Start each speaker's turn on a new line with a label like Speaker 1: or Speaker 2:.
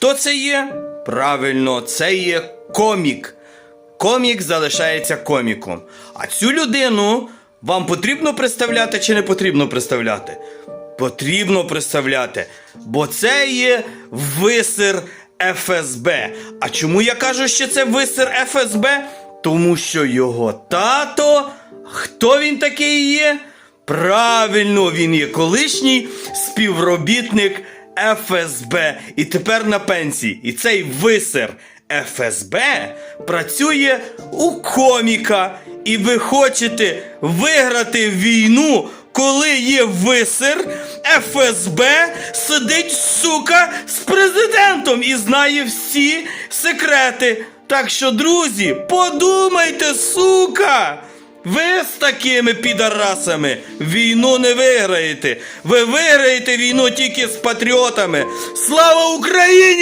Speaker 1: Хто це є? Правильно, це є комік. Комік залишається коміком. А цю людину вам потрібно представляти чи не потрібно представляти? Потрібно представляти, бо це є висер ФСБ. А чому я кажу, що це висер ФСБ? Тому що його тато, хто він такий є? Правильно, він є колишній співробітник ФСБ і тепер на пенсії. І цей висер ФСБ працює у коміка. І ви хочете виграти війну, коли є висер ФСБ, сидить сука з президентом і знає всі секрети. Так що, друзі, подумайте, сука! Ви з такими підарасами війну не виграєте. Ви виграєте війну тільки з патріотами. Слава Україні!